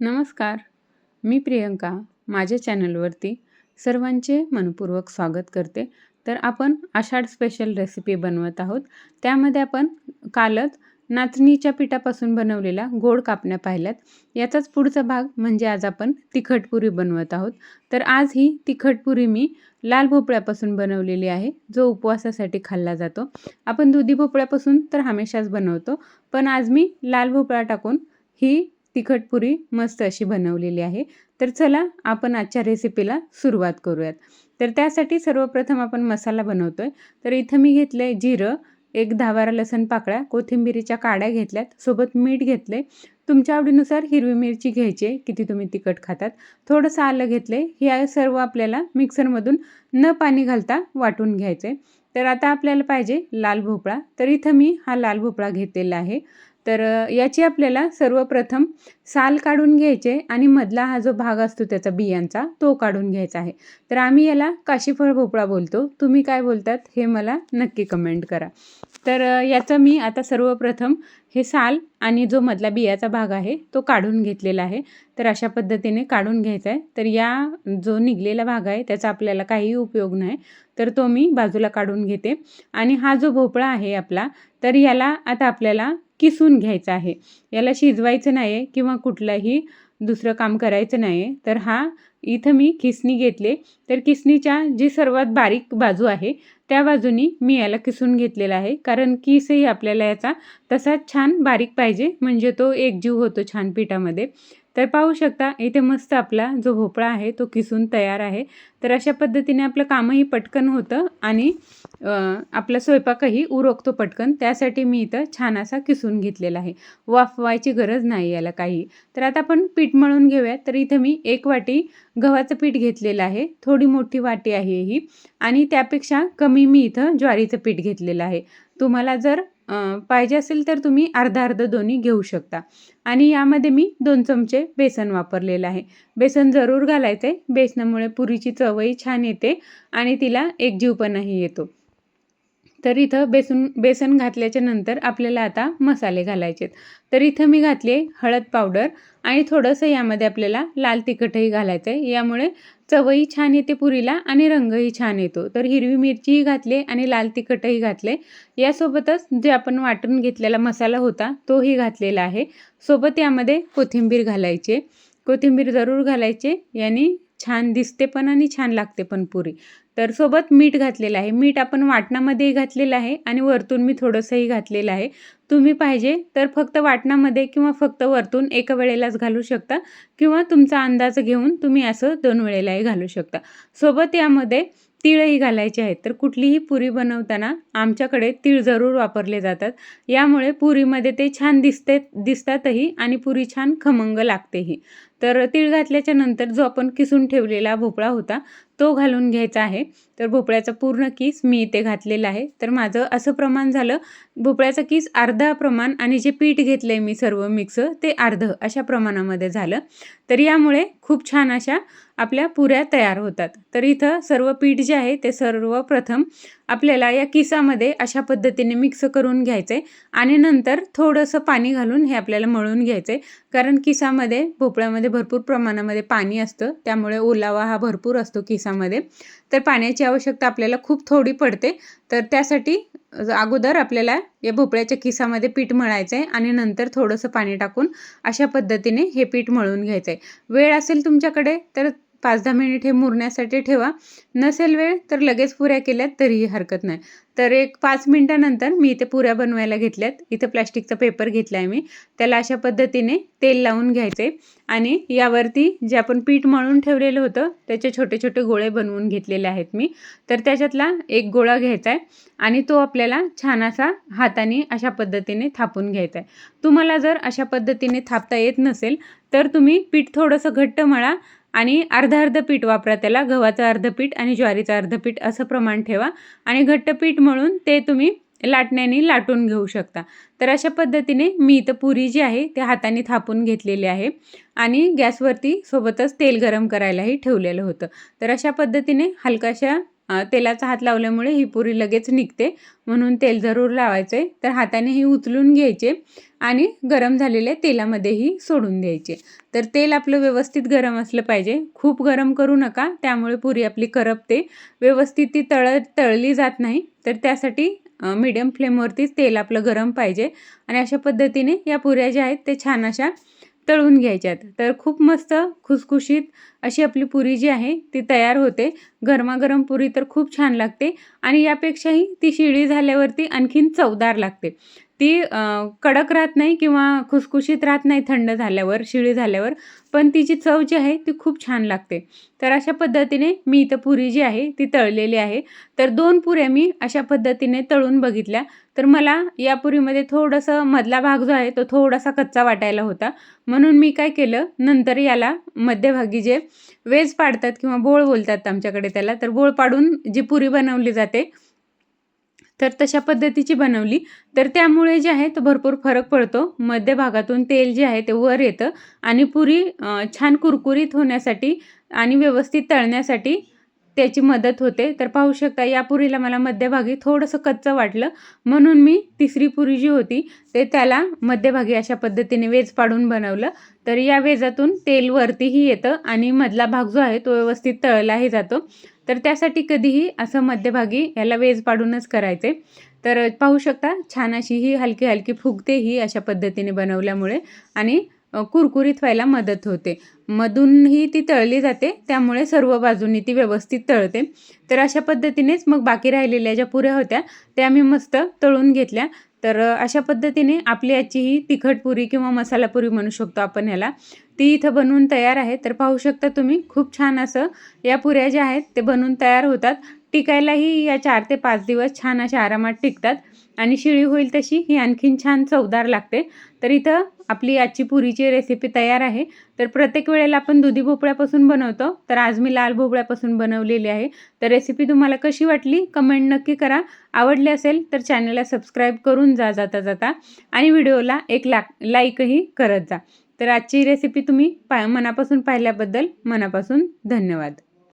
नमस्कार. मी प्रियंका. माझ्या चॅनलवरती सर्वांचे मनपूर्वक स्वागत करते. तर आपण आषाढ स्पेशल रेसिपी बनवत आहोत. त्यामध्ये आपण कालच नाचणीच्या पिठापासून बनवलेल्या गोड कापण्या पाहिल्यात. याचाच पुढचा भाग म्हणजे आज आपण तिखटपुरी बनवत आहोत. तर आज ही तिखटपुरी मी लाल भोपळ्यापासून बनवलेली आहे. जो उपवासासाठी खाल्ला जातो. आपण दुधी भोपळ्यापासून तर हमेशाच बनवतो. पण आज मी लाल भोपळा टाकून ही तिखट पुरी मस्त अशी बनवलेली आहे. तर चला आपण आजच्या रेसिपीला सुरुवात करूयात. तर त्यासाठी सर्वप्रथम आपण मसाला बनवतो आहे तर इथं मी घेतलं आहे जिरं एक दहा बारा लसण पाकळ्या कोथिंबिरीच्या काड्या घेतल्यात सोबत मीठ घेतले तुमच्या आवडीनुसार हिरवी मिरची घ्यायची किती तुम्ही तिखट खातात. थोडंसं आलं घेतलं आहे हे सर्व आपल्याला मिक्सरमधून न पाणी घालता वाटून घ्यायचं आहे तर आता आपल्याला पाहिजे लाल भोपळा. तर इथं मी हा लाल भोपळा घेतलेला आहे. तर याची आपल्याला सर्वप्रथम साल काढून घ्यायचे आणि मधला हा जो भाग असतो त्याचा बियांचा तो काढून घ्यायचा आहे. तर आम्ही याला काशीफळ भोपळा बोलतो. तुम्ही काय बोलतात हे मला नक्की कमेंट करा. तर याचं मी आता सर्वप्रथम हे साल आणि जो मधला बियाचा भाग आहे तो काढून घेतलेला आहे. तर अशा पद्धतीने काढून घ्यायचा आहे. तर या जो निघलेला भाग आहे त्याचा आपल्याला काहीही उपयोग नाही. तर तो मी बाजूला काढून घेते. आणि हा जो भोपळा आहे आपला तर याला आता आपल्याला किसून घ्यायचा आहे. याला शिजवायचं नाही आहे किंवा कुठलंही दुसरं काम करायचं नाही आहे तर हा इथं मी किसणी घेतले. तर किसणीच्या जी सर्वात बारीक बाजू आहे त्या बाजूनी मी याला किसून घेतलेला आहे. कारण किसही आपल्याला याचा तसाच छान बारीक पाहिजे. म्हणजे तो एकजीव होतो छान पिठामध्ये. तर पाहू शकता इथे मस्त आपला जो भोपळा आहे तो किसून तयार आहे. तर अशा पद्धतीने आपलं कामही पटकन होतं आणि आपला स्वयंपाकही उरकतो पटकन. त्यासाठी मी इथं छान असा किसून घेतलेला आहे. वाफवायची गरज नाही याला काही. तर आता आपण पीठ मळून घेऊयात. तर इथं मी एक वाटी गव्हाचं पीठ घेतलेलं आहे. थोडी मोठी वाटी आहे ही. आणि त्यापेक्षा कमी मी इथं ज्वारीचं पीठ घेतलेलं आहे. तुम्हाला जर पाहिजे असेल तर तुम्ही अर्धा अर्ध दोन्ही घेऊ शकता. आणि यामध्ये मी दोन चमचे बेसन वापरलेलं आहे. बेसन जरूर घालायचं आहे बेसनामुळे पुरीची चवही छान येते आणि तिला एकजीवपणाही येतो. तर इथं बेसन बेसन घातल्याच्या नंतर आपल्याला आता मसाले घालायचे तर इथं मी घातले हळद पावडर आणि थोडंसं यामध्ये आपल्याला लाल तिखटही घालायचं आहे. यामुळे चवही छान येते पुरीला आणि रंगही छान येतो. तर हिरवी मिरचीही घातली आणि लाल तिखटही घातले. यासोबतच जे आपण वाटून घेतलेला मसाला होता तोही घातलेला आहे. सोबत यामध्ये कोथिंबीर घालायचे कोथिंबीर जरूर घालायचे याने छान दिसते पण आणि छान लागते पण पुरी. तर सोबत मीठ घातलेलं आहे. मीठ आपण वाटणामध्येही घातलेलं आहे आणि वरतून मी थोडंसंही घातलेलं आहे. तुम्ही पाहिजे तर फक्त वाटणामध्ये किंवा फक्त वरतून एका वेळेलाच घालू शकता किंवा तुमचा अंदाज घेऊन तुम्ही असं दोन वेळेलाही घालू शकता. सोबत यामध्ये तिळही घालायचे आहेत. तर कुठलीही पुरी बनवताना आमच्याकडे तीळ जरूर वापरले जातात. यामुळे पुरीमध्ये ते छान दिसते दिसतातही आणि पुरी छान खमंग लागतेही. तर तीळ घातल्याच्या नंतर जो आपण किसून ठेवलेला भोपळा होता तो घालून घ्यायचा आहे. तर भोपळ्याचा पूर्ण किस मी इथे घातलेला आहे. तर माझं असं प्रमाण झालं भोपळ्याचं किस अर्धा प्रमाण आणि जे पीठ घेतलं आहे मी सर्व मिक्स ते अर्धं अशा प्रमाणामध्ये झालं. तर यामुळे खूप छान अशा आपल्या पुऱ्या तयार होतात. तर इथं सर्व पीठ जे आहे ते सर्वप्रथम आपल्याला या किसामध्ये अशा पद्धतीने मिक्स करून घ्यायचं आहे आणि नंतर थोडंसं पाणी घालून हे आपल्याला मळून घ्यायचं. आहे कारण किसामध्ये भोपळ्यामध्ये भरपूर प्रमाणामध्ये पाणी असतं त्यामुळे ओलावा हा भरपूर असतो किसामध्ये. तर पाण्याची आवश्यकता आपल्याला खूप थोडी पडते. तर त्यासाठी अगोदर आपल्याला या भोपळ्याच्या किसामध्ये पीठ मळायचं आहे आणि नंतर थोडंसं पाणी टाकून अशा पद्धतीने हे पीठ मळून घ्यायचं आहे वेळ असेल तुमच्याकडे तर पाच दहा मिनिट हे मुरण्यासाठी ठेवा. नसेल वेळ तर लगेच पुऱ्या केल्यात तरीही हरकत नाही. तर एक पाच मिनटानंतर मी इथे पुऱ्या बनवायला घेतल्यात. इथं प्लॅस्टिकचा पेपर घेतला आहे मी. त्याला अशा पद्धतीने तेल लावून घ्यायचे आणि यावरती जे आपण पीठ मळून ठेवलेलं होतं त्याचे छोटे छोटे गोळे बनवून घेतलेले आहेत मी. तर त्याच्यातला एक गोळा घ्यायचा आहे आणि तो आपल्याला छान असा हाताने अशा पद्धतीने थापून घ्यायचा आहे तुम्हाला जर अशा पद्धतीने थापता येत नसेल तर तुम्ही पीठ थोडंसं घट्ट मळा. आणि अर्ध अर्ध पीठ वापरा त्याला गव्हाचं अर्ध पीठ आणि ज्वारीचं अर्ध पीठ असं प्रमाण ठेवा. आणि घट्ट पीठ म्हणून ते तुम्ही लाटण्याने लाटून घेऊ शकता. तर अशा पद्धतीने मी इथं पुरी जी आहे ते हाताने थापून घेतलेली आहे आणि गॅसवरती सोबतच तेल गरम करायलाही ठेवलेलं होतं. तर अशा पद्धतीने हलकाशा तेलाचा हात लावल्यामुळे ही पुरी लगेच निघते. म्हणून तेल जरूर लावायचं. आहे तर हाताने ही उचलून घ्यायचे आणि गरम झालेल्या तेलामध्येही सोडून द्यायचे. तर तेल आपलं व्यवस्थित गरम असलं पाहिजे. खूप गरम करू नका. त्यामुळे पुरी आपली करपते. व्यवस्थित ती तळ तळली जात नाही. तर त्यासाठी मीडियम फ्लेमवरतीच तेल आपलं गरम पाहिजे. आणि अशा पद्धतीने या पुऱ्या ज्या आहेत ते छान अशा तळून घ्यायच्यात. तर खूप मस्त खुसखुशीत अशी आपली पुरी जी आहे ती तयार होते. गरमागरम पुरी तर खूप छान लागते आणि यापेक्षाही ती शिळी झाल्यावरती आणखीन चवदार लागते. ती कडक राहत नाही किंवा खुसखुशीत राहत नाही थंड झाल्यावर शिळी झाल्यावर पण तिची चव जी आहे ती खूप छान लागते. तर अशा पद्धतीने मी इथं पुरी जी आहे ती तळलेली आहे. तर दोन पुऱ्या मी अशा पद्धतीने तळून बघितल्या. तर मला या पुरीमध्ये थोडंसं मधला भाग जो आहे तो थोडासा कच्चा वाटायला होता. म्हणून मी काय केलं नंतर याला मध्यभागी जे वेज पाडतात किंवा बोळ बोलतात आमच्याकडे त्याला तर बोळ पाडून जी पुरी बनवली जाते तर तशा पद्धतीची बनवली. तर त्यामुळे जे आहे तो भरपूर फरक पडतो. मध्य भागातून तेल जे आहे ते वर येतं आणि पुरी छान कुरकुरीत होण्यासाठी आणि व्यवस्थित तळण्यासाठी त्याची मदत होते. तर पाहू शकता या पुरीला मला मध्यभागी थोडंसं कच्चं वाटलं. म्हणून मी तिसरी पुरी जी होती ते त्याला मध्यभागी अशा पद्धतीने वेज पाडून बनवलं. तर या वेजातून तेल वरतीही येतं आणि मधला भाग जो आहे तो व्यवस्थित तळलाही जातो. तर त्यासाठी कधीही असं मध्यभागी याला वेज पाडूनच करायचे. तर पाहू शकता छान अशी ही हलकी हलकी फुगते ही अशा पद्धतीने बनवल्यामुळे आणि कुरकुरीत व्हायला मदत होते. मधूनही ती तळली जाते त्यामुळे सर्व बाजूंनी ती व्यवस्थित तळते. तर अशा पद्धतीनेच मग बाकी राहिलेल्या ज्या पुऱ्या होत्या त्या मी मस्त तळून घेतल्या. तर अशा पद्धतीने आपली आजची ही तिखट पुरी किंवा मसाला पुरी म्हणू शकतो आपण याला ती इथं बनवून तयार आहे. तर पाहू शकता तुम्ही खूप छान असं या पुऱ्या ज्या आहेत ते बनवून तयार होतात. टिकायलाही या चार ते पाच दिवस छान अशा आरामात टिकतात. आणि शिळी होईल तशी ही आणखीन छान चवदार लागते. तर इथं आपली आजची पुरीची रेसिपी तयार आहे. तर प्रत्येक वेळेला आपण दुधी भोपळ्यापासून बनवतो. तर आज मी लाल भोपळ्यापासून बनवलेली आहे. तर रेसिपी तुम्हाला कशी वाटली? कमेंट नक्की करा. आवडली असेल तर चॅनलला सबस्क्राईब करून जा जाता जाता. आणि व्हिडिओला एक ला लाईकही करत जा. तर आजची रेसिपी तुम्ही पा मनापासून पाहिल्याबद्दल मनापासून धन्यवाद.